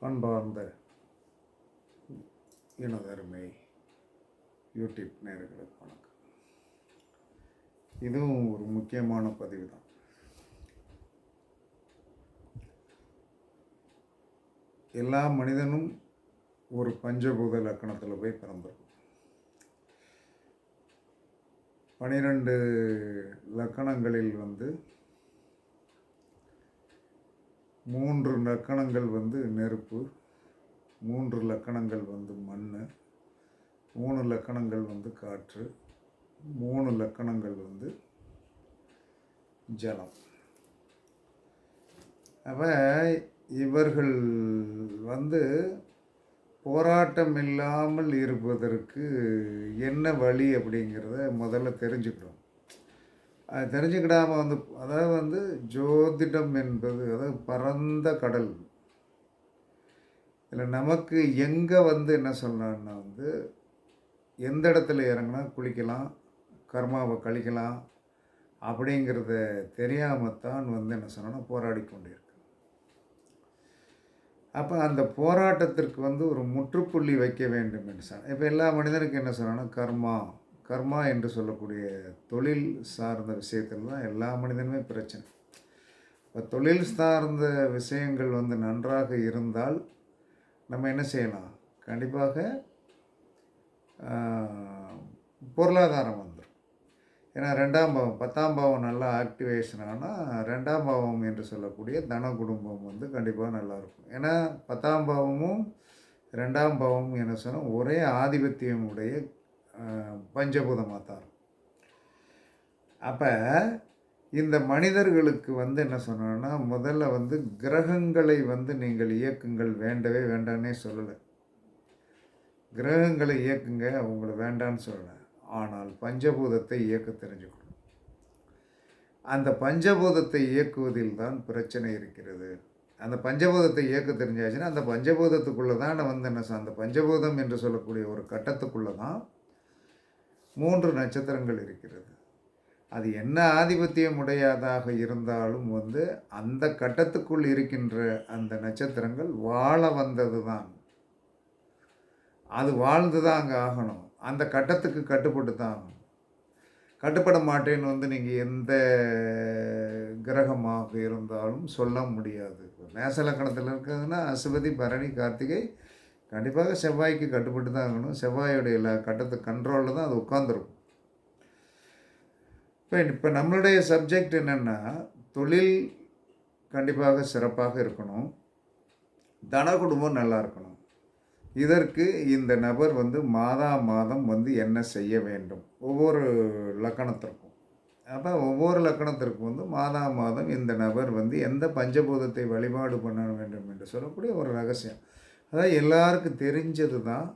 அன்பார்ந்த இனதருமை யூடியூப் நேர்களுக்கு வணக்கம். இதுவும் ஒரு முக்கியமான பதிவு தான் எல்லா மனிதனும் ஒரு பஞ்சபூத லக்கணத்தில் போய் பிறந்திருக்கும். பனிரெண்டு லக்கணங்களில் வந்து மூன்று லக்கணங்கள் வந்து நெருப்பு மூன்று லக்கணங்கள் வந்து மண் மூணு லக்கணங்கள் வந்து காற்று மூணு லக்கணங்கள் வந்து ஜலம். அப்போ இவர்கள் வந்து போராட்டம் இல்லாமல் இருப்பதற்கு என்ன வழி அப்படிங்கிறத முதல்ல தெரிஞ்சுக்கணும். அது தெரிஞ்சுக்கிடாமல் வந்து அதாவது வந்து ஜோதிடம் என்பது அதாவது பரந்த கடல். இதில் நமக்கு எங்கே வந்து என்ன சொல்லலாம்னா வந்து எந்த இடத்துல இறங்கினா குளிக்கலாம் கர்மாவை கழிக்கலாம் அப்படிங்கிறத தெரியாமல் தான் வந்து என்ன சொன்னோன்னா போராடி கொண்டிருக்கு. அப்போ அந்த போராட்டத்திற்கு வந்து ஒரு முற்றுப்புள்ளி வைக்க வேண்டும் என்று சொன்ன இப்போ எல்லா மனிதனுக்கும் என்ன சொன்னோன்னா கர்மா. கர்மா என்று சொல்லக்கூடிய தொழில் சார்ந்த விஷயத்தில் தான் எல்லா மனிதனுமே பிரச்சனை. இப்போ தொழில் சார்ந்த விஷயங்கள் வந்து நன்றாக இருந்தால் நம்ம என்ன செய்யலாம்? கண்டிப்பாக பொருளாதாரம் வந்துடும் ஏன்னா ரெண்டாம் பாவம் பத்தாம் பாவம் நல்லா ஆக்டிவேஷன் ஆனால் ரெண்டாம் பாவம் என்று சொல்லக்கூடிய தன குடும்பம் வந்து கண்டிப்பாக நல்லா இருக்கும். ஏன்னா பத்தாம் பாவமும் ரெண்டாம் பாவமும் என்ன சொன்னால் ஒரே ஆதிபத்தியம் உடைய ஆஹ், பஞ்சபூதமாக தான் அப்போ இந்த மனிதர்களுக்கு வந்து என்ன சொன்னோன்னா முதல்ல வந்து கிரகங்களை வந்து நீங்கள் இயக்குங்கள் வேண்டவே வேண்டான்னே சொல்லலை. கிரகங்களை இயக்குங்க அவங்கள வேண்டான்னு சொல்லலை. ஆனால் பஞ்சபூதத்தை இயக்க தெரிஞ்சுக்கணும். அந்த பஞ்சபூதத்தை இயக்குவதில் தான் பிரச்சனை இருக்கிறது. அந்த பஞ்சபூதத்தை இயக்க தெரிஞ்சாச்சுன்னா அந்த பஞ்சபூதத்துக்குள்ளே தான் வந்து என்ன சொ- அந்த பஞ்சபூதம் என்று சொல்லக்கூடிய ஒரு கட்டத்துக்குள்ளே தான் மூன்று நட்சத்திரங்கள் இருக்கிறது. அது என்ன ஆதிபத்தியம் உடையதாக இருந்தாலும் வந்து அந்த கட்டத்துக்குள் இருக்கின்ற அந்த நட்சத்திரங்கள் வாழ வந்தது தான் அது வாழ்ந்து தான் அங்கே ஆகணும். அந்த கட்டத்துக்கு கட்டுப்பட்டு தான் ஆகணும் கட்டுப்பட மாட்டேன்னு வந்து நீங்கள் எந்த கிரகமாக இருந்தாலும் சொல்ல முடியாது. மேசலக்கணத்தில் இருக்கிறதுனா அசுபதி பரணி கார்த்திகை கண்டிப்பாக செவ்வாய்க்கு கட்டுப்பட்டு தான் ஆகணும். செவ்வாயோடைய கட்டத்து கண்ட்ரோலில் தான் அது உட்காந்துருக்கும் இப்போ இப்போ நம்மளுடைய சப்ஜெக்ட் என்னென்னா தொழில் கண்டிப்பாக சிறப்பாக இருக்கணும். தன குடும்பம் நல்லா இருக்கணும். இதற்கு இந்த நபர் வந்து மாதா மாதம் வந்து என்ன செய்ய வேண்டும்? ஒவ்வொரு லக்கணத்திற்கும். அப்போ ஒவ்வொரு லக்கணத்திற்கும் வந்து மாதா மாதம் இந்த நபர் வந்து எந்த பஞ்சபூதத்தை வழிபாடு பண்ண வேண்டும் என்று சொல்லக்கூடிய ஒரு ரகசியம். அதாவது எல்லாருக்கும் தெரிஞ்சது தான்.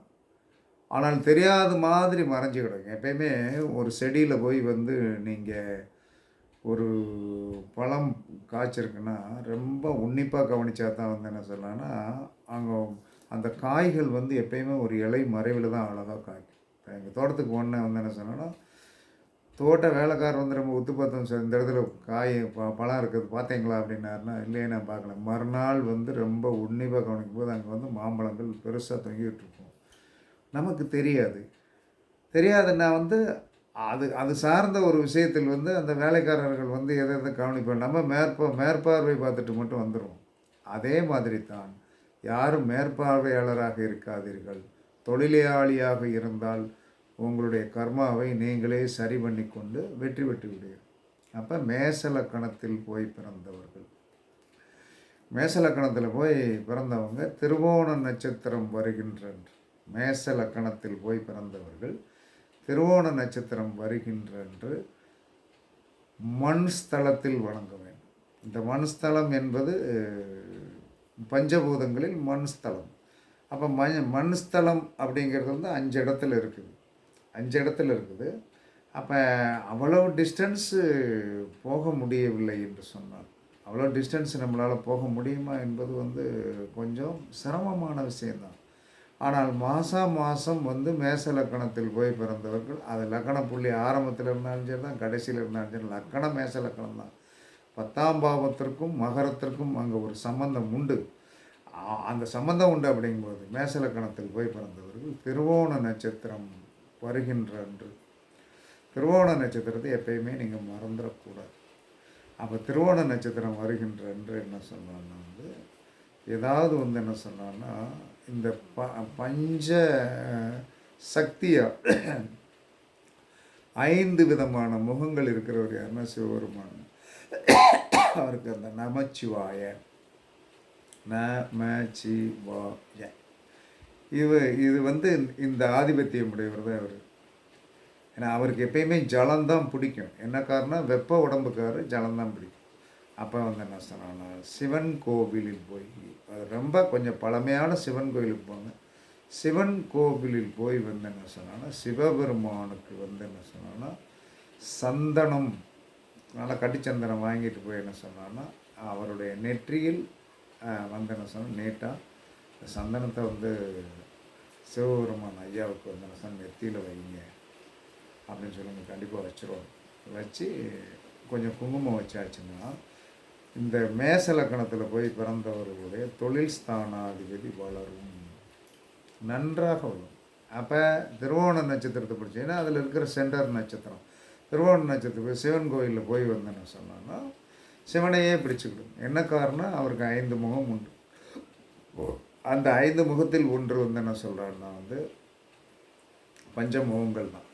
ஆனால் தெரியாத மாதிரி மறைஞ்சு கிடக்கும் எப்பயுமே ஒரு செடியில் போய் வந்து நீங்கள் ஒரு பழம் காய்ச்சிருக்குன்னா ரொம்ப உன்னிப்பாக கவனித்தா தான் வந்து என்ன சொல்லலாம்னா அங்கே அந்த காய்கள் வந்து எப்பயுமே ஒரு இலை மறைவில் தான் அழகாக காய்க்கும். இப்போ எங்கள் தோட்டத்துக்கு ஒன்று வந்து என்ன சொன்னோன்னா தோட்ட வேலைக்காரர் வந்து ரொம்ப உத்து பார்த்தோம் சார். இந்த இடத்துல காய் ப பழம் இருக்குது பார்த்தீங்களா அப்படின்னாருனா இல்லையே நான் பார்க்கல. மறுநாள் வந்து ரொம்ப உன்னிப்பாக கவனிக்கும் போது அங்கே வந்து மாம்பழங்கள் பெருசாக தொங்கிட்டு இருக்கும் நமக்கு தெரியாது. தெரியாதுன்னா வந்து அது அது சார்ந்த ஒரு விஷயத்தில் வந்து அந்த வேலைக்காரர்கள் வந்து எதை எதை கவனிப்போம் நம்ம மேற்பா மேற்பார்வை பார்த்துட்டு மட்டும் வந்துடும் அதே மாதிரி தான் யாரும் மேற்பார்வையாளராக இருக்காதீர்கள். தொழிலாளியாக இருந்தால் உங்களுடைய கர்மாவை நீங்களே சரி பண்ணி கொண்டு வெற்றி பெற்று விடுவீர்கள். அப்போ மேசலக்கணத்தில் போய் பிறந்தவர்கள். மேசலக்கணத்தில் போய் பிறந்தவங்க திருவோண நட்சத்திரம் வருகின்ற மேசலக்கணத்தில் போய் பிறந்தவர்கள் திருவோண நட்சத்திரம் வருகின்றன்று மண் ஸ்தலத்தில் வணங்க வேண்டும். இந்த மண் ஸ்தலம் என்பது பஞ்சபூதங்களில் மண் ஸ்தலம். அப்போ மண் மண் ஸ்தலம் அப்படிங்கிறது வந்து அஞ்சு இடத்துல இருக்குது. அஞ்சு இடத்துல இருக்குது அப்போ அவ்வளவு டிஸ்டன்ஸு போக முடியவில்லை என்று சொன்னார். அவ்வளோ டிஸ்டன்ஸ் நம்மளால் போக முடியுமா என்பது வந்து கொஞ்சம் சிரமமான விஷயந்தான் ஆனால் மாதம் மாதம் வந்து மேச லக்கணத்தில் போய் பிறந்தவர்கள் அது லக்கண புள்ளி ஆரம்பத்தில் இருந்தாலும் சரி தான் கடைசியில் இருந்தாலும் சரி லக்கணம் மேச லக்கணம் தான். பத்தாம் பாவத்திற்கும் மகரத்திற்கும் அங்கே ஒரு சம்பந்தம் உண்டு. அந்த சம்பந்தம் உண்டு அப்படிங்கும்போது மேசலக்கணத்தில் போய் பிறந்தவர்கள் திருவோண நட்சத்திரம் வருகின்ற அன்று. திருவோண நட்சத்திரத்தை எப்பயுமே நீங்கள் மறந்துடக்கூடாது அப்போ திருவோண நட்சத்திரம் வருகின்ற அன்று என்ன சொன்னான்னா வந்து ஏதாவது வந்து என்ன சொன்னான்னா இந்த ப பஞ்ச சக்தியாக ஐந்து விதமான முகங்கள் இருக்கிறவர் யாருன்னா சிவபெருமான். அவருக்கு அந்த நமச்சிவாய. நமச்சிவாய இது இது வந்து இந்த ஆதிபத்தியம் உடையவர் தான் அவர். ஏன்னா அவருக்கு எப்பயுமே ஜலம்தான் பிடிக்கும். என்ன காரணம் வெப்ப உடம்புக்காரு ஜலம்தான் பிடிக்கும். அப்போ வந்து என்ன சொன்னான்னா சிவன் கோவிலில் போய் அது ரொம்ப கொஞ்சம் பழமையான சிவன் கோயிலுக்கு போங்க. சிவன் கோவிலில் போய் வந்து என்ன சொன்னான்னா சிவபெருமானுக்கு வந்து என்ன சொன்னான்னா சந்தனம் நல்லா கட்டிச்சந்தனம் வாங்கிட்டு போய் என்ன சொன்னான்னா அவருடைய நெற்றியில் வந்து என்ன சொன்னால் நீட்டாக சந்தனத்தை வந்து சிவபெருமான் ஐயாவுக்கு வந்து நான் நெத்தியில் வைங்க அப்படின்னு சொல்லி கண்டிப்பாக வச்சுருவோம். வச்சு கொஞ்சம் குங்குமம் வச்சாச்சுன்னா இந்த மேசலக்கணத்தில் போய் பிறந்தவர்களுடைய தொழில் ஸ்தானாதிபதி வளரும். நன்றாக வரும் அப்போ திருவோண நட்சத்திரத்தை பிடிச்சிங்கன்னா அதில் இருக்கிற சென்டர் நட்சத்திரம். திருவோண நட்சத்திரம் போய் சிவன் கோயிலில் போய் வந்தேன்னு சொன்னான்னா சிவனையே பிடிச்சிக்கிடும். என்ன காரணம்? அவருக்கு ஐந்து முகம் உண்டு. அந்த ஐந்து முகத்தில் ஒன்று வந்து என்ன சொல்கிறாருன்னா வந்து பஞ்சமுகங்கள் தான்.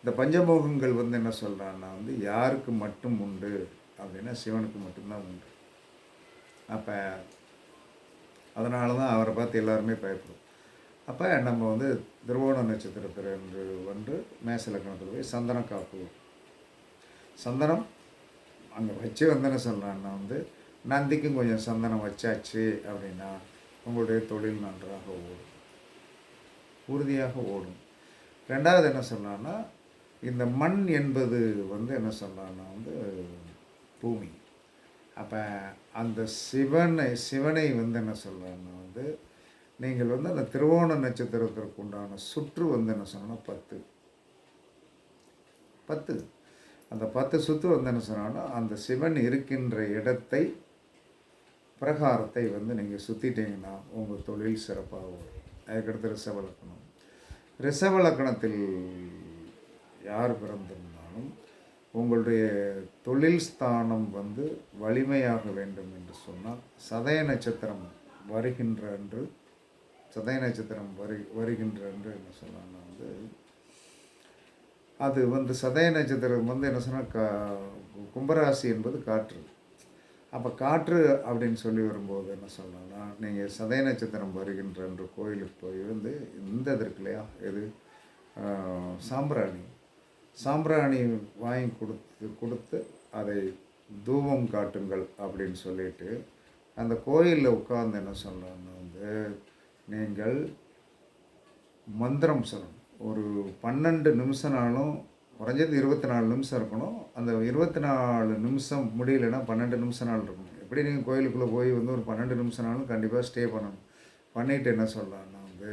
இந்த பஞ்சமுகங்கள் வந்து என்ன சொல்கிறான்னா வந்து யாருக்கு மட்டும் உண்டு அப்படின்னா சிவனுக்கு மட்டும்தான் உண்டு. அப்போ அதனால தான் அவரை பார்த்து எல்லாருமே பயப்படும். அப்போ நம்ம வந்து திருவோண நட்சத்திரத்தில் என்று வந்து மேச லக்னத்தில் போய் சந்தனம் காப்புவோம் சந்தனம் அங்கே வச்சு வந்து என்ன சொல்கிறான்னா வந்து நந்திக்கும் கொஞ்சம் சந்தனம் வச்சாச்சு அப்படின்னா உங்களுடைய தொழில் நன்றாக ஓடும். உறுதியாக ஓடும். ரெண்டாவது என்ன சொன்னான்னா இந்த மண் என்பது வந்து என்ன சொன்னான்னா வந்து பூமி. அப்போ அந்த சிவனை சிவனை வந்து என்ன சொல்கிறான்னா வந்து நீங்கள் வந்து அந்த திருவோண நட்சத்திரத்திற்கு உண்டான சுற்று வந்து என்ன சொன்னா பத்து. பத்து. அந்த பத்து சுற்று வந்து என்ன சொன்னான்னா அந்த சிவன் இருக்கின்ற இடத்தை பிரகாரத்தை வந்து நீங்கள் சுற்றிட்டீங்கன்னா உங்கள் தொழில் சிறப்பாக வரும் அதுக்கடுத்து ரிசவலக்கணம் ரிசவலக்கணத்தில் யார் பிறந்திருந்தாலும் உங்களுடைய தொழில் ஸ்தானம் வந்து வலிமையாக வேண்டும் என்று சொன்னால் சதய நட்சத்திரம் வருகின்ற அன்று சதய நட்சத்திரம் வரு வருகின்ற அன்று என்ன சொன்னால் வந்து அது வந்து சதய நட்சத்திரம் வந்து என்ன சொன்னால் கா கும்பராசி என்பது காற்று. அப்போ காற்று அப்படின்னு சொல்லி வரும்போது என்ன சொல்லணும்னா நீங்கள் சதய நட்சத்திரம் வருகின்ற அன்று கோயிலுக்கு போய் வந்து இந்த இது இருக்கு இல்லையா? எது? சாம்பிராணி. சாம்பிராணி வாங்கி கொடுத்து கொடுத்து அதை தூபம் காட்டுங்கள் அப்படின்னு சொல்லிட்டு அந்த கோயிலில் உட்கார்ந்து என்ன சொல்லணும்னா வந்து நீங்கள் மந்திரம் சொல்லணும். ஒரு பன்னெண்டு நிமிஷம்னாலும் குறைஞ்சது இருபத்தி நாலு நிமிஷம் இருக்கணும். அந்த இருபத்தி நாலு நிமிஷம் முடியலன்னா பன்னெண்டு நிமிஷம் நாள் இருக்கணும். எப்படி நீங்கள் கோயிலுக்குள்ளே போய் வந்து ஒரு பன்னெண்டு நிமிஷம்னாலும் கண்டிப்பாக ஸ்டே பண்ணணும். பண்ணிவிட்டு என்ன சொல்லலாம்னா வந்து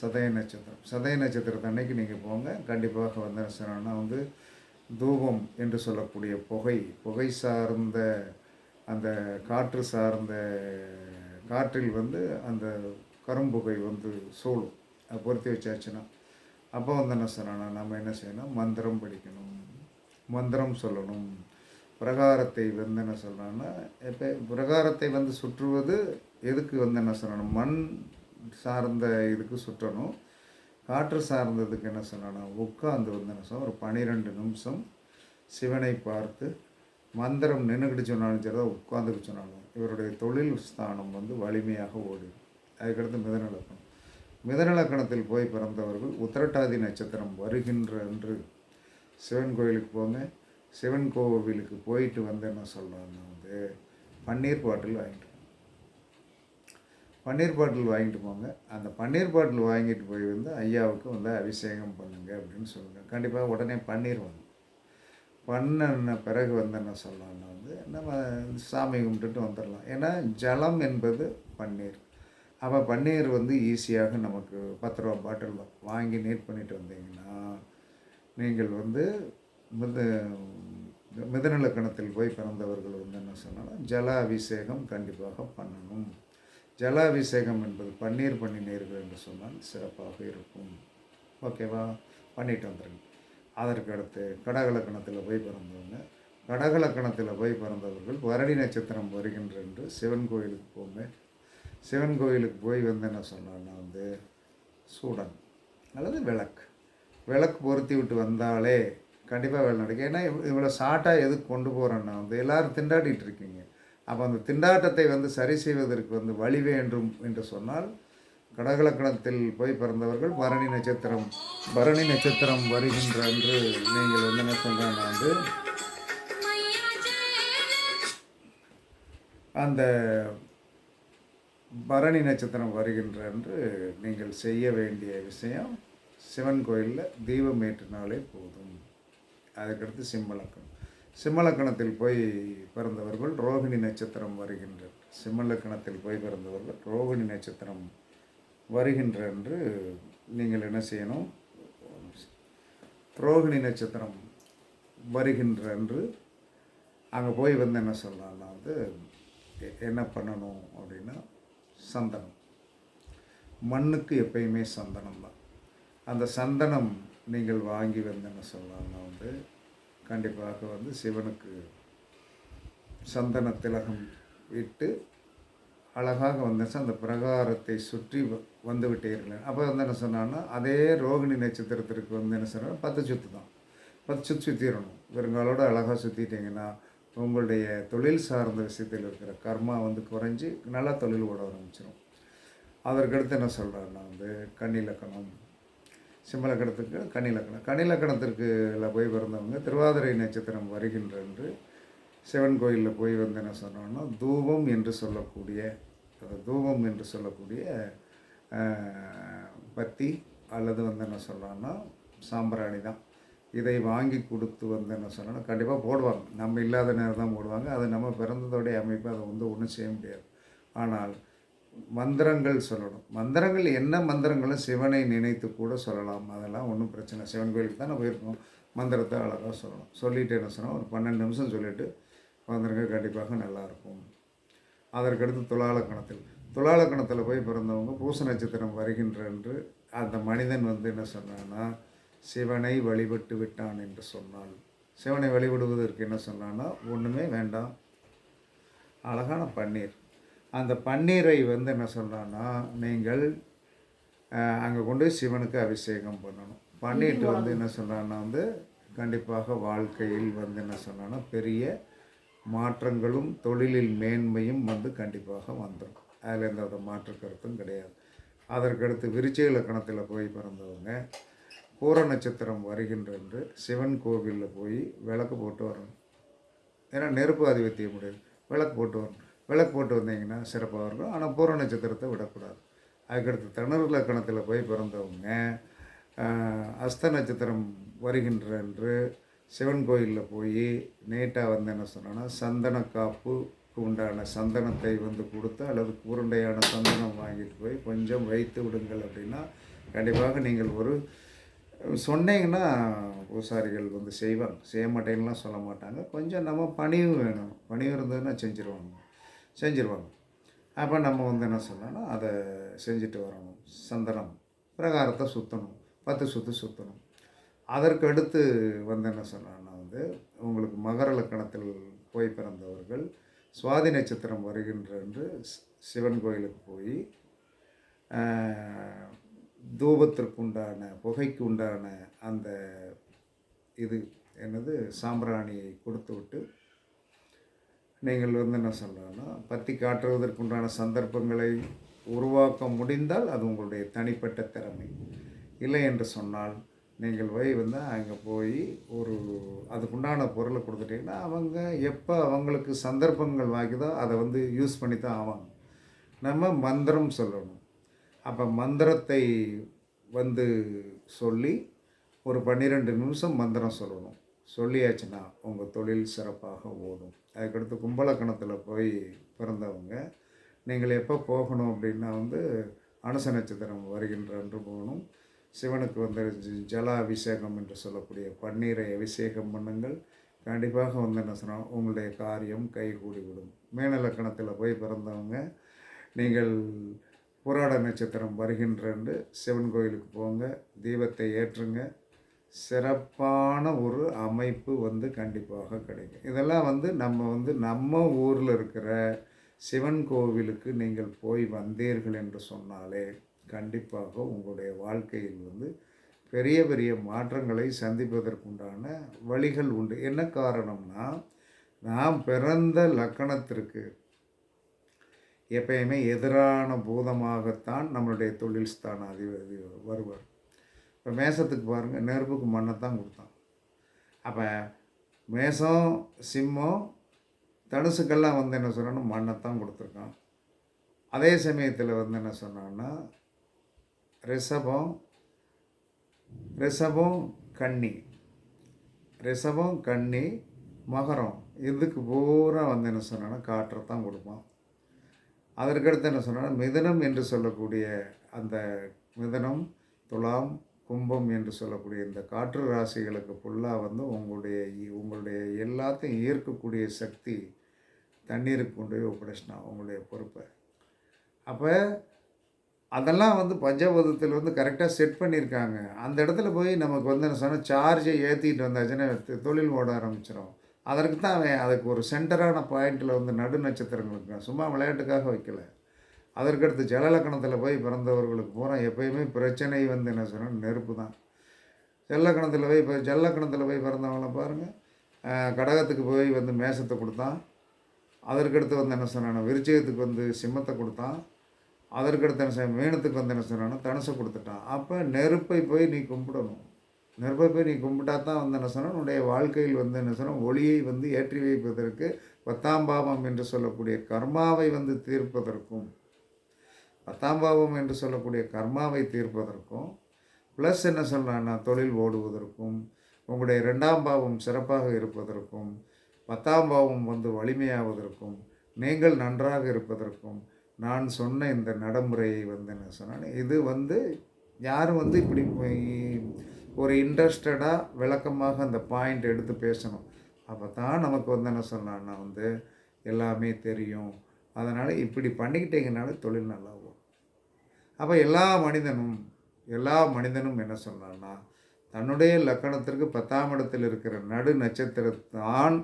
சதய நட்சத்திரம். சதய நட்சத்திரத்தை அன்னைக்கு நீங்கள் போங்க. கண்டிப்பாக வந்து என்ன வந்து தூபம் என்று சொல்லக்கூடிய புகை புகை சார்ந்த அந்த காற்று சார்ந்த காற்றில் வந்து அந்த கரும்புகை வந்து சூழும் அதை பொருத்தி வச்சாச்சுன்னா. அப்போ வந்து என்ன சொல்லணும் நம்ம என்ன செய்யணும்? மந்திரம் படிக்கணும். மந்திரம் சொல்லணும். பிரகாரத்தை வந்து என்ன சொல்லணும்னா இப்போ பிரகாரத்தை வந்து சுற்றுவது எதுக்கு வந்து என்ன சொல்லணும் மண் சார்ந்த இதுக்கு சுற்றணும். காற்று சார்ந்ததுக்கு என்ன சொல்லணும் உட்காந்து வந்து என்ன சொல்லணும் ஒரு பன்னிரெண்டு நிமிஷம் சிவனை பார்த்து மந்திரம் நின்றுக்கிட்டு சொன்னாலும் சரி உட்காந்துக்கிட்டு சொன்னாலும் இவருடைய தொழில் ஸ்தானம் வந்து வலிமையாக ஓடிடும். அதுக்கடுத்து மிதநலக்கணம் மிதநலக்கணத்தில் போய் பிறந்தவர்கள் உத்திரட்டாதி நட்சத்திரம் வருகின்ற அன்று சிவன் கோயிலுக்கு போங்க. சிவன் கோவிலுக்கு போயிட்டு வந்து என்ன சொல்கிறாங்கன்னா வந்து பன்னீர் பாட்டில் வாங்கிட்டு பன்னீர் பாட்டில் வாங்கிட்டு போங்க. அந்த பன்னீர் பாட்டில் வாங்கிட்டு போய் வந்து ஐயாவுக்கு வந்து அபிஷேகம் பண்ணுங்கள் அப்படின்னு சொல்லுங்கள் கண்டிப்பாக உடனே பன்னீர் வாங்க பண்ண பிறகு வந்து என்ன சொல்லலாம்னா வந்து நம்ம சாமி கும்பிட்டுட்டு வந்துடலாம். ஏன்னா ஜலம் என்பது பன்னீர். அப்போ பன்னீர் வந்து ஈஸியாக நமக்கு பத்து ரூபா பாட்டில் வாங்கி நீட் பண்ணிட்டு வந்தீங்கன்னா நீங்கள் வந்து மித மிதநலக்கணத்தில் போய் பிறந்தவர்கள் வந்து என்ன சொன்னால் ஜல அபிஷேகம் கண்டிப்பாக பண்ணணும். ஜலாபிஷேகம் என்பது பன்னீர் பண்ணினீர்கள் என்று சொன்னால் சிறப்பாக இருக்கும். ஓகேவா பண்ணிட்டு வந்துடுங்க அதற்கு அடுத்து கடகலக்கணத்தில் போய் பிறந்தவங்க கடகலக்கணத்தில் போய் பிறந்தவர்கள் வருடி நட்சத்திரம் வருகின்ற என்று சிவன் கோயிலுக்கு போங்க சிவன் கோயிலுக்கு போய் வந்து என்ன சொன்னான்னா வந்து சூடன். அல்லது விளக்கு. விளக்கு பொருத்தி விட்டு வந்தாலே கண்டிப்பாக வேலை நடக்கும். ஏன்னா இவ்வளோ ஷார்ட்டாக எதுக்கு கொண்டு போகிறோன்னா வந்து எல்லோரும் திண்டாடிட்டு இருக்கீங்க. அப்போ அந்த திண்டாட்டத்தை வந்து சரி செய்வதற்கு வந்து வழி வேண்டும் என்று சொன்னால் கடகலக்கணத்தில் போய் பிறந்தவர்கள் பரணி நட்சத்திரம் பரணி நட்சத்திரம் வருகின்ற என்று நீங்கள் வந்து என்ன சொல்கிறேன்னா வந்து அந்த பரணி நட்சத்திரம் வருகின்ற என்று நீங்கள் செய்ய வேண்டிய விஷயம் சிவன் கோயிலில் தீபம் ஏற்றினாலே போதும். அதுக்கடுத்து சிம்மலக்கணம். சிம்மலக்கணத்தில் போய் பிறந்தவர்கள் ரோகிணி நட்சத்திரம் வருகின்ற சிம்மலக்கணத்தில் போய் பிறந்தவர்கள் ரோகிணி நட்சத்திரம் வருகின்ற என்று நீங்கள் என்ன செய்யணும்? ரோகிணி நட்சத்திரம் வருகின்ற என்று அங்கே போய் வந்து என்ன சொல்லலாம்னா வந்து என்ன பண்ணணும் அப்படின்னா சந்தனம். மண்ணுக்கு எப்பயுமே சந்தனம் தான். அந்த சந்தனம் நீங்கள் வாங்கி வந்தேன்னு என்ன வந்து கண்டிப்பாக வந்து சிவனுக்கு சந்தன திலகம் இட்டு அழகாக வந்துச்சு அந்த பிரகாரத்தை சுற்றி வ- வந்து விட்டீர்கள். அப்போ வந்து என்ன சொன்னான்னா அதே ரோகிணி நட்சத்திரத்திற்கு வந்து என்ன சொன்னால் பத்து சுற்று தான். பத்து சுற்று சுற்றிடணும் வெறுங்காலோட அழகாக சுற்றிட்டிங்கன்னா உங்களுடைய தொழில் சார்ந்த விஷயத்தில் இருக்கிற கர்மா வந்து குறைஞ்சி நல்லா தொழில் ஓட ஆரம்பிச்சிடும் அதற்கடுத்து என்ன சொல்கிறேன்னா வந்து கன்னிலக்கணம் சிம்மலக்கணத்துக்கு கன்னிலக்கணம் கன்னிலக்கணத்திற்கு போய் பிறந்தவங்க திருவாதிரை நட்சத்திரம் வருகின்ற என்று சிவன் கோயிலில் போய் வந்து என்ன சொன்னோன்னா தூபம் என்று சொல்லக்கூடிய அந்த தூபம் என்று சொல்லக்கூடிய பத்தி அல்லது வந்து என்ன சொல்கிறோன்னா சாம்பிராணி தான். இதை வாங்கி கொடுத்து வந்து என்ன சொல்லணும் கண்டிப்பாக போடுவாங்க. நம்ம இல்லாத நேரம் தான் போடுவாங்க. அது நம்ம பிறந்ததோடைய அமைப்பு அதை வந்து ஒன்றும் செய்ய முடியாது. ஆனால் மந்திரங்கள் சொல்லணும். மந்திரங்கள் என்ன மந்திரங்களும் சிவனை நினைத்து கூட சொல்லலாம். அதெல்லாம் ஒன்றும் பிரச்சனை இல்லை. சிவன் கோயிலுக்கு தான் நம்ம மந்திரத்தை அழகாக சொல்லணும். சொல்லிட்டு என்ன சொன்னால் ஒரு பன்னெண்டு நிமிஷம் சொல்லிட்டு வந்துருங்க. கண்டிப்பாக நல்லாயிருக்கும் அதற்கடுத்து துலாலக்கணத்தில். துலாலக்கணத்தில் போய் பிறந்தவங்க பூச நட்சத்திரம் வருகின்ற என்று அந்த மனிதன் வந்து என்ன சொன்னான்னா சிவனை வழிபட்டு விட்டான் என்று சொன்னால் சிவனை வழிபடுவதற்கு என்ன சொன்னான்னா ஒன்றுமே வேண்டாம். அழகான பன்னீர். அந்த பன்னீரை வந்து என்ன சொல்கிறான்னா நீங்கள் அங்கே கொண்டு போய் சிவனுக்கு அபிஷேகம் பண்ணணும். பண்ணிட்டு வந்து என்ன சொல்கிறான்னா வந்து கண்டிப்பாக வாழ்க்கையில் வந்து என்ன சொன்னான்னா பெரிய மாற்றங்களும் தொழிலில் மேன்மையும் வந்து கண்டிப்பாக வந்துடும் அதில் எந்த வித மாற்று கருத்தும் கிடையாது. அதற்கடுத்து விருச்சிக இலக்கணத்தில் போய் பிறந்தவங்க பூர நட்சத்திரம் வருகின்ற என்று சிவன் கோவிலில் போய் விளக்கு போட்டு வரணும். ஏன்னா நெருப்பு ஆதிபத்தியம் முடியாது. விளக்கு போட்டு வரணும். விளக்கு போட்டு வந்தீங்கன்னா சிறப்பாக இருக்கும். ஆனால் பூர நட்சத்திரத்தை விடக்கூடாது. அதுக்கடுத்து தணர் லக்கணத்தில் போய் பிறந்தவங்க அஸ்த நட்சத்திரம் வருகின்ற என்று சிவன் கோயிலில் போய் நீட்டாக வந்து என்ன சொன்னோன்னா சந்தன காப்புக்கு உண்டான சந்தனத்தை வந்து கொடுத்து அல்லது உருண்டையான சந்தனம் வாங்கிட்டு போய் கொஞ்சம் வைத்து விடுங்கள் அப்படின்னா கண்டிப்பாக நீங்கள் ஒரு சொன்னீங்கன்னா பூசாரிகள் வந்து செய்வாங்க. செய்ய மாட்டேங்கலாம் சொல்ல மாட்டாங்க. கொஞ்சம் நம்ம பணிவு வேணும். பணிவு இருந்ததுன்னா செஞ்சுருவாங்க. செஞ்சுருவாங்க. அப்போ நம்ம வந்து என்ன சொல்லணும்னா அதை செஞ்சுட்டு வரணும். சந்தனம். பிரகாரத்தை சுற்றணும் பத்து சுற்று சுற்றணும் அதற்கு அடுத்து வந்து என்ன சொன்னான்னா வந்து உங்களுக்கு மகர லக்கணத்தில் போய் பிறந்தவர்கள் சுவாதி நட்சத்திரம் வருகின்ற என்று சிவன் கோயிலுக்கு போய் தூபத்திற்கு உண்டான புகைக்கு உண்டான அந்த இது என்னது சாம்பிராணியை கொடுத்து விட்டு நீங்கள் வந்து என்ன சொல்கிறோன்னா பற்றி காட்டுவதற்குண்டான சந்தர்ப்பங்களை உருவாக்க முடிந்தால் அது உங்களுடைய தனிப்பட்ட திறமை. இல்லை என்று சொன்னால் நீங்கள் போய் வந்து அங்கே போய் ஒரு அதுக்குண்டான பொருளை கொடுத்துட்டிங்கன்னா அவங்க எப்போ அவங்களுக்கு சந்தர்ப்பங்கள் வாங்கிதோ அதை வந்து யூஸ் பண்ணி தான் ஆவாங்க. நம்ம மந்திரம் சொல்லணும். அப்போ மந்திரத்தை வந்து சொல்லி ஒரு பன்னிரெண்டு நிமிஷம் மந்திரம் சொல்லணும். சொல்லியாச்சுன்னா உங்கள் தொழில் சிறப்பாக ஓடும். அதுக்கடுத்து கும்பலக்கணத்தில் போய் பிறந்தவங்க நீங்கள் எப்போ போகணும்? அப்படின்னா வந்து அனுச நட்சத்திரம் வருகின்ற அன்று போகணும். சிவனுக்கு வந்து ஜல அபிஷேகம் என்று சொல்லக்கூடிய பன்னீரை அபிஷேகம் பண்ணுங்கள். கண்டிப்பாக வந்து என்ன சொன்னால் உங்களுடைய காரியம் கைகூடிவிடும் மேனலக்கணத்தில் போய் பிறந்தவங்க நீங்கள் புராட நட்சத்திரம் வருகின்றன்று சிவன் கோயிலுக்கு போங்க தீபத்தை ஏற்றுங்க. சிறப்பான ஒரு அமைப்பு வந்து கண்டிப்பாக கிடைக்கும். இதெல்லாம் வந்து நம்ம வந்து நம்ம ஊரில் இருக்கிற சிவன் கோவிலுக்கு நீங்கள் போய் வந்தீர்கள் என்று சொன்னாலே கண்டிப்பாக உங்களுடைய வாழ்க்கையில் வந்து பெரிய பெரிய மாற்றங்களை சந்திப்பதற்குண்டான வழிகள் உண்டு. என்ன காரணம்னா நாம் பிறந்த லக்கணத்திற்கு எப்பயுமே எதிரான பூதமாகத்தான் நம்மளுடைய தொழில் ஸ்தான அதிபதி வருவார். இப்போ மேசத்துக்கு பாருங்கள் நெருப்புக்கு மண்ணை தான் கொடுத்தான். அப்போ மேசம் சிம்மம் தனுசுக்கெல்லாம் வந்து என்ன சொன்னா மண்ணை தான் கொடுத்துருக்கான். அதே சமயத்தில் வந்து என்ன சொன்னான்னா ரிஷபம் ரிஷபம் கன்னி. ரிஷபம் கன்னி மகரம். இதுக்கு பூரா வந்து என்ன சொன்னான்னா காற்றை தான் கொடுப்பான். அதற்கடுத்து என்ன சொன்னால் மிதனம் என்று சொல்லக்கூடிய அந்த மிதனம் துலாம் கும்பம் என்று சொல்லக்கூடிய இந்த காற்று ராசிகளுக்கு ஃபுல்லாக வந்து உங்களுடைய உங்களுடைய எல்லாத்தையும் ஈர்க்கக்கூடிய சக்தி தண்ணீருக்கு கொண்டு போய் ஒப்படைச்சினா உங்களுடைய பொறுப்பை. அப்போ அதெல்லாம் வந்து பஞ்சபூதத்தில் வந்து கரெக்டாக செட் பண்ணியிருக்காங்க. அந்த இடத்துல போய் நமக்கு வந்து என்ன சொன்னால் சார்ஜை ஏற்றிட்டு வந்தாச்சுன்னா தொழில் ஓட ஆரம்பிச்சிடும் அதற்கு தான் அவன் அதுக்கு ஒரு சென்டரான பாயிண்டில் வந்து நடு நட்சத்திரங்களுக்கு சும்மா விளையாட்டுக்காக வைக்கல. அதற்கடுத்து ஜலலக்கணத்தில் போய் பிறந்தவர்களுக்கு பூரா எப்பயுமே பிரச்சனை வந்து என்ன சொன்னால் நெருப்பு தான். ஜல்லக்கணத்தில் போய் இப்போ ஜல்லக்கணத்தில் போய் பிறந்தவங்களை பாருங்கள் கடகத்துக்கு போய் வந்து மேசத்தை கொடுத்தான். அதற்கடுத்து வந்து என்ன சொன்னான விருச்சயத்துக்கு வந்து சிம்மத்தை கொடுத்தான். அதற்கடுத்து என்ன செய்ய மீனத்துக்கு வந்து என்ன சொன்னான்னா தனுசை கொடுத்துட்டான். அப்போ நெருப்பை போய் நீ கும்பிடணும். நெருப்பை போய் நீ கும்பிட்டா தான் வந்து என்ன சொன்னால் உன்னுடைய வாழ்க்கையில் வந்து என்ன சொன்னால் ஒளியை வந்து ஏற்றி வைப்பதற்கு பத்தாம் பாவம் என்று சொல்லக்கூடிய கர்மாவை வந்து தீர்ப்பதற்கும் பத்தாம் பாவம் என்று சொல்லக்கூடிய கர்மாவை தீர்ப்பதற்கும் ப்ளஸ் என்ன சொல்கிறான்னா தொழில் ஓடுவதற்கும் உங்களுடைய ரெண்டாம் பாவம் சிறப்பாக இருப்பதற்கும் பத்தாம் பாவம் வந்து வலிமையாவதற்கும் நீங்கள் நன்றாக இருப்பதற்கும் நான் சொன்ன இந்த நடைமுறையை வந்து என்ன சொன்னேன் இது வந்து யாரும் வந்து இப்படி ஒரு இன்ட்ரெஸ்டடாக விளக்கமாக அந்த பாயிண்ட் எடுத்து பேசணும். அப்போ தான் நமக்கு வந்து என்ன சொன்னான்னா வந்து எல்லாமே தெரியும். அதனால் இப்படி பண்ணிக்கிட்டீங்கனாலே தொழில் நல்லா ஓடும் அப்போ எல்லா மனிதனும் எல்லா மனிதனும் என்ன சொன்னான்னா தன்னுடைய லக்கணத்திற்கு பத்தாம் இடத்தில் இருக்கிற நடு நட்சத்திரத்தான்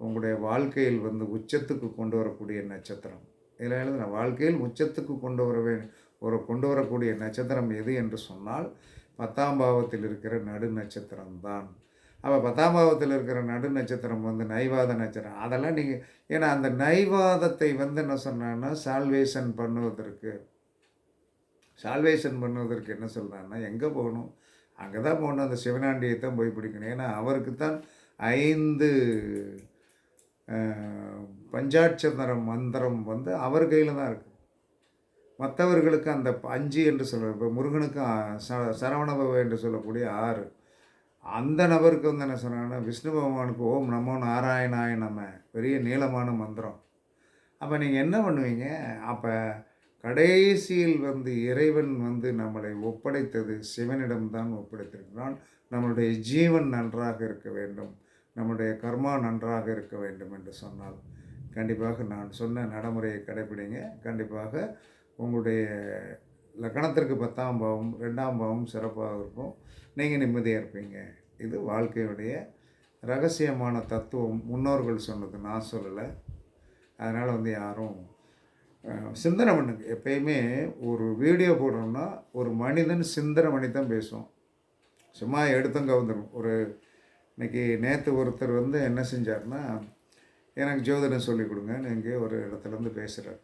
உங்களுடைய வாழ்க்கையில் வந்து உச்சத்துக்கு கொண்டு வரக்கூடிய நட்சத்திரம். இதில் எழுதுன வாழ்க்கையில் உச்சத்துக்கு கொண்டு வரவே ஒரு கொண்டு வரக்கூடிய நட்சத்திரம் எது? என்று சொன்னால் பத்தாம் பாவத்தில் இருக்கிற நடு நட்சத்திரம் தான். அப்போ பத்தாம் பாவத்தில் இருக்கிற நடு நட்சத்திரம் வந்து நைவாத நட்சத்திரம். அதெல்லாம் நீங்கள் ஏன்னா அந்த நைவாதத்தை வந்து என்ன சொன்னான்னா சால்வேஷன் பண்ணுவதற்கு. சால்வேஷன் பண்ணுவதற்கு என்ன சொல்கிறான்னா எங்கே போகணும்? அங்கே தான் போகணும். அந்த சிவனாண்டியை தான் போய் பிடிக்கணும். ஏன்னா அவருக்கு தான் ஐந்து பஞ்சாட்சந்திரம் மந்திரம் வந்து அவர் கையில் தான் இருக்குது மற்றவர்களுக்கு அந்த அஞ்சு என்று சொல்கிற இப்போ முருகனுக்கு ச சரவணபவ என்று சொல்லக்கூடிய ஆறு. அந்த நபருக்கு வந்து என்ன சொன்னாங்கன்னா விஷ்ணு பகவானுக்கு ஓம் நமோ நாராயணாய நம்ம பெரிய நீளமான மந்திரம். அப்போ நீங்கள் என்ன பண்ணுவீங்க? அப்போ கடைசியில் வந்து இறைவன் வந்து நம்மளை ஒப்படைத்தது சிவனிடம்தான் ஒப்படைத்திருக்கிறான். நம்மளுடைய ஜீவன் நன்றாக இருக்க வேண்டும். நம்முடைய கர்மா நன்றாக இருக்க வேண்டும் என்று சொன்னால் கண்டிப்பாக நான் சொன்ன நடைமுறையை கடைப்பிடிங்க. கண்டிப்பாக உங்களுடைய லக்கணத்திற்கு பத்தாம் பாவம் ரெண்டாம் பாவம் சிறப்பாக இருக்கும். நீங்கள் நிம்மதியாக இருப்பீங்க. இது வாழ்க்கையுடைய ரகசியமான தத்துவம். முன்னோர்கள் சொன்னது நான் சொல்லலை. அதனால் வந்து யாரும் சிந்தனை பண்ணுங்க. எப்பயுமே ஒரு வீடியோ போடுறோம்னா ஒரு மனிதன் சிந்தனை பண்ணி தான் பேசுவோம் சும்மா எடுத்தங்க வந்துடும் ஒரு இன்னைக்கு நேற்று ஒருத்தர் வந்து என்ன செஞ்சார்னா எனக்கு ஜோதிடம் சொல்லிக் கொடுங்க நீங்கள் ஒரு இடத்துலேருந்து பேசுகிறார்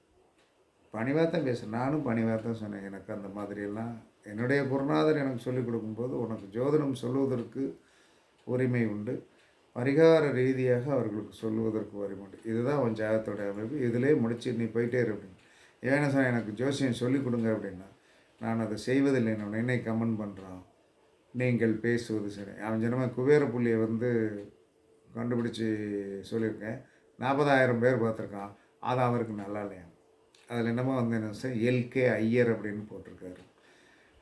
பணிவாக தான் பேசுகிறேன் நானும் பணிவாக தான் சொன்னேன். எனக்கு அந்த மாதிரியெல்லாம் என்னுடைய குருநாதர் எனக்கு சொல்லிக் கொடுக்கும்போது உனக்கு ஜோதிடம் சொல்லுவதற்கு உரிமை உண்டு. பரிகார ரீதியாக அவர்களுக்கு சொல்லுவதற்கு உரிமை உண்டு. இதுதான் உன் ஜாதகத்தோட அமைப்பு. இதிலே முடிச்சு நீ போயிட்டே இரு அப்படின்னு. ஏன்னா சார் எனக்கு ஜோசியம் சொல்லிக் கொடுங்க அப்படின்னா நான் அதை செய்வதில்லை. நான் என்னை கமெண்ட் பண்ணுறான் நீங்கள் பேசுவது சரி. அவன் ஜனமாக குபேர புள்ளியை வந்து கண்டுபிடிச்சி சொல்லியிருக்கேன். நாற்பதாயிரம் பேர் பார்த்துருக்கான். அது அவருக்கு நல்லா இல்லையா? அதில் என்னமோ வந்து என்ன சார் எல்கே ஐயர் அப்படின்னு போட்டிருக்காரு.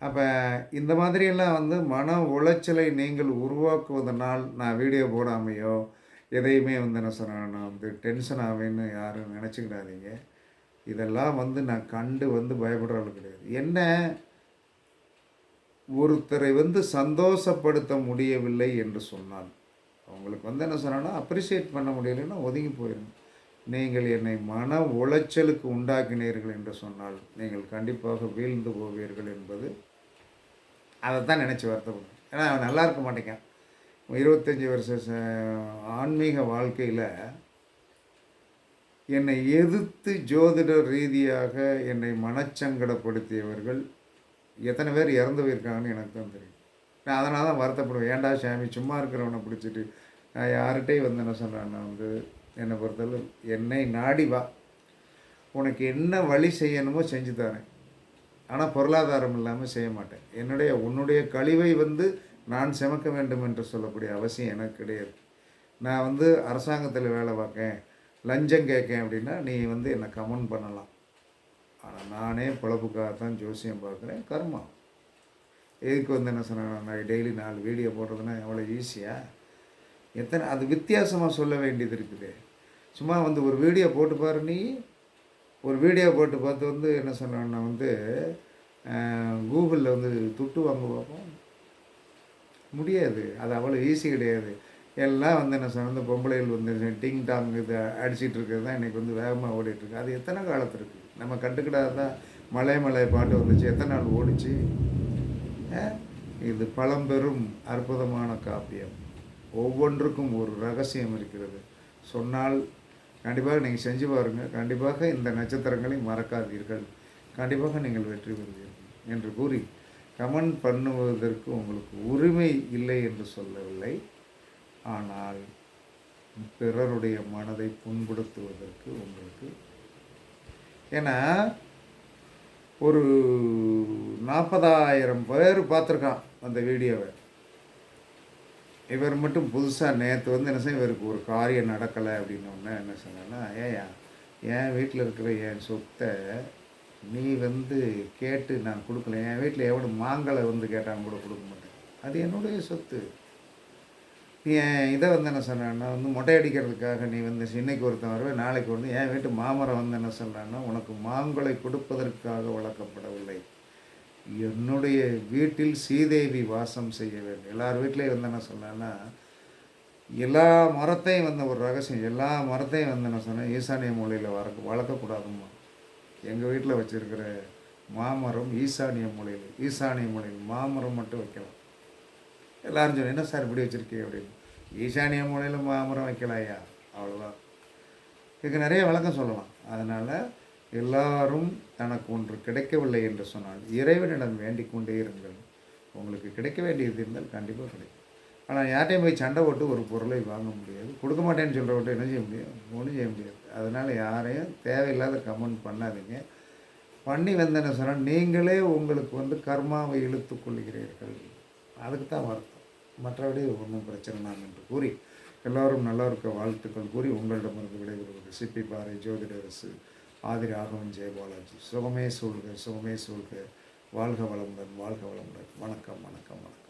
அப்போ இந்த மாதிரியெல்லாம் வந்து மன உளைச்சலை நீங்கள் உருவாக்குவதனால் நான் வீடியோ போடாமையோ எதையுமே வந்து என்ன சொன்னேன் நான் வந்து டென்ஷன் ஆவேன்னு யாரும் நினச்சிக்கிடாதீங்க. இதெல்லாம் வந்து நான் கண்டு வந்து பயப்படுற ஆள் கிடையாது. என்ன? ஒருத்தரை வந்து சந்தோஷப்படுத்த முடியவில்லை என்று சொன்னால் அவங்களுக்கு வந்து என்ன சொன்னால் அப்ரிஷியேட் பண்ண முடியலைன்னா ஒதுங்கி போயிடுங்க. நீங்கள் என்னை மன உளைச்சலுக்கு உண்டாக்கினீர்கள் என்று சொன்னால் நீங்கள் கண்டிப்பாக வீழ்ந்து போவீர்கள் என்பது அதை தான் நினச்சி வருத்தப்படும். ஏன்னா அவன் நல்லா இருக்க மாட்டேங்கான் இருபத்தஞ்சி வருஷ ச- ஆன்மீக வாழ்க்கையில் என்னை எதிர்த்து ஜோதிட ரீதியாக என்னை மனச்சங்கடப்படுத்தியவர்கள் எத்தனை பேர் இறந்து போயிருக்காங்கன்னு எனக்கு தான் தெரியும். நான் அதனால தான் வருத்தப்படுவேன். ஏன்டா சாமி சும்மா இருக்கிறவனை பிடிச்சிட்டு நான் யார்கிட்டையும் வந்து என்ன சொல்கிறேன் நான் வந்து என்னை பொறுத்தளவு என்னை நாடி வா. உனக்கு என்ன வழி செய்யணுமோ செஞ்சு தரேன். ஆனால் பொருளாதாரம் இல்லாமல் செய்ய மாட்டேன். என்னுடைய உன்னுடைய கழிவை வந்து நான் செமக்க வேண்டும் என்று சொல்லக்கூடிய அவசியம் எனக்கு கிடையாது. நான் வந்து அரசாங்கத்தில் வேலை பார்க்கேன் லஞ்சம் கேட்கேன் அப்படின்னா நீ வந்து என்னை கமெண்ட் பண்ணலாம். ஆனால் நானே பொழப்புக்காக தான் ஜோசியம் பார்க்குறேன் கர்மா. எதுக்கு வந்து என்ன சொன்னேன் நான் டெய்லி நாலு வீடியோ போடுறதுன்னா எவ்வளோ ஈஸியாக எத்தனை அது வித்தியாசமாக சொல்ல வேண்டியது இருக்குது. சும்மா வந்து ஒரு வீடியோ போட்டு பாரு நீ. ஒரு வீடியோ போட்டு பார்த்து வந்து என்ன சொன்னேன்னா வந்து கூகுளில் வந்து துட்டு வாங்க பார்ப்போம் முடியாது. அது அவ்வளோ ஈஸி கிடையாது. எல்லாம் வந்து என்ன சொன்ன இந்த பொம்பளைகள் வந்து டிங் டாங் இது அடிச்சிட்டு இருக்கிறது தான் இன்றைக்கி வந்து வேகமாக ஓடிட்டுருக்கு அது எத்தனை காலத்திற்கு நம்ம கண்டுக்கிடாதான் மலை மலை பாட்டு வந்துச்சு. எத்தனை நாள் ஓடிச்சு? இது பழம்பெரும் அற்புதமான காப்பியம். ஒவ்வொன்றுக்கும் ஒரு ரகசியம் இருக்கிறது. சொன்னால் கண்டிப்பாக நீங்கள் செஞ்சு பாருங்கள். கண்டிப்பாக இந்த நட்சத்திரங்களை மறக்காதீர்கள். கண்டிப்பாக நீங்கள் வெற்றி பெறுவீர்கள் என்று கூறி கமெண்ட் பண்ணுவதற்கு உங்களுக்கு உரிமை இல்லை என்று சொல்லவில்லை. ஆனால் பிறருடைய மனதை புண்படுத்துவதற்கு உங்களுக்கு ஏன்னா ஒரு நாற்பதாயிரம் பேர் பார்த்துருக்கான் அந்த வீடியோவை. இவர் மட்டும் புதுசாக நேற்று வந்து என்ன செய்ய இவருக்கு ஒரு காரியம் நடக்கலை அப்படின்னோடனே என்ன சொன்னேன்னா ஏயா என் வீட்டில் இருக்கிற என் சொத்தை நீ வந்து கேட்டு நான் கொடுக்கல. என் வீட்டில் எவ்வளோ மாங்கலை வந்து கேட்டாங்க கூட கொடுக்க மாட்டேன். அது என்னுடைய சொத்து. நீ என் இதை வந்து என்ன சொன்னேன்னா வந்து மொட்டை அடிக்கிறதுக்காக நீ வந்து இன்னைக்கு ஒருத்தன் வருவே நாளைக்கு வந்து என் வீட்டு மாமரம் வந்து என்ன சொல்கிறான்னா உனக்கு மாங்கொலை கொடுப்பதற்காக வளர்க்கப்படவில்லை. என்னுடைய வீட்டில் சீதேவி வாசம் செய்ய வேண்டும். எல்லார் வீட்லேயும் வந்து என்ன சொன்னேன்னா எல்லா மரத்தையும் வந்து ஒரு ரகசியம் எல்லா மரத்தையும் வந்து என்ன சொன்னேன் ஈசானிய மூலையில் வளர்க்க வளர்க்கக்கூடாதும்மா. எங்கள் வீட்டில் வச்சுருக்கிற மாமரம் ஈசானிய மூலையில் ஈசானிய மூலையில் மாமரம் மட்டும் வைக்கலாம். எல்லாரும் சொன்னேன் என்ன சார் இப்படி வச்சுருக்கீங்க? அப்படின்னு. ஈசானிய மூலையில் மாமரம் வைக்கலாயா அவ்வளோதான் இதுக்கு நிறைய விளக்கம் சொல்லலாம். அதனால் எல்லாரும் தனக்கு ஒன்று கிடைக்கவில்லை என்று சொன்னால் இறைவனிடம் வேண்டிக் கொண்டே இருங்கள். உங்களுக்கு கிடைக்க வேண்டியது இருந்தால் கண்டிப்பாக கிடைக்கும். ஆனால் யார்ட்டையும் போய் சண்டை போட்டு ஒரு பொருளை வாங்க முடியாது. கொடுக்க மாட்டேன்னு சொல்கிறவட்ட என்ன செய்ய முடியும்? ஒன்றும் செய்ய முடியாது. அதனால் யாரையும் தேவையில்லாத கமெண்ட் பண்ணாதீங்க. பண்ணி வந்தேன்னு என்ன சொன்னால் நீங்களே உங்களுக்கு வந்து கர்மாவை இழுத்து கொள்கிறீர்கள் அதுக்கு தான் வருத்தம். மற்றபடி ஒன்றும் பிரச்சனை நான் என்று கூறி எல்லோரும் நல்லா இருக்க வாழ்த்துக்கள் கூறி உங்களிடமிருந்து விடைபெறுவது சிப்பி பாறை ஜோதிடரசு ஆதி ராகவன் ஜெயபாலாஜி சுகமே சூழ்க சுகமே சூழ்க. வாழ்க வளமுடன் வாழ்க வளமுடன். வணக்கம் வணக்கம் வணக்கம்.